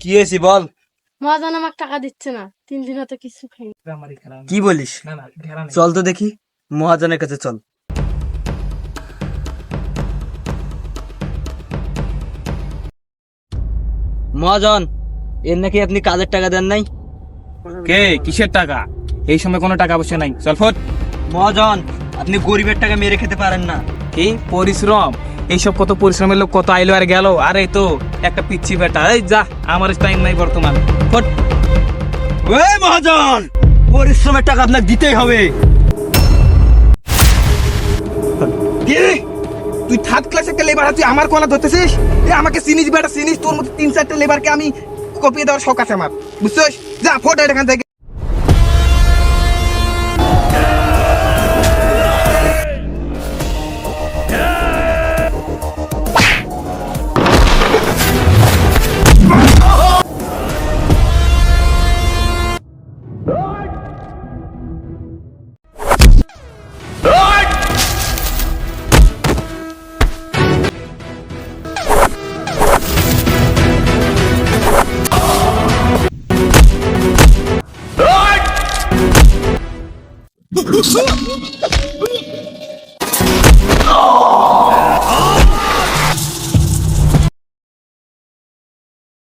কি হয়েছে বল? মহাজন আমাকে টাকা দিচ্ছে না তিন দিন হতে কিছু খেলা কি বলিস? না না ঘেরা নেই। চল তো দেখি মহাজনের কাছে চল। মহাজন এর নাকি আপনি কাজের টাকা দেন নাই? কে? কিসের টাকা? এই সময় কোনো টাকা পয়সা নাই। চল ফট। মহাজন আপনি গরিবের টাকা মেরে খেতে পারেন না। কি? পরিশ্রম? এইসব কত পরিশ্রমের লোক, কত আইলো আর গেল। আরে তো, একটা পিচ্ছি বেটা। এই যা, আমার টাইম নাই বর্তমান। মহাজন, পরিশ্রমের টাকা আপনাকে দিতেই হবে। তুই থার্ড একটা লেবার তুই আমার কলা ধরতেছিস? এ আমাকে চিনিস বেটা চিনিস তোর মতো তিন চারটে লেবারকে আমি কপিয়ে দেওয়ার শখ আছে আমার। বুঝছিস? যা, ফটো, এখান থেকে। Ah!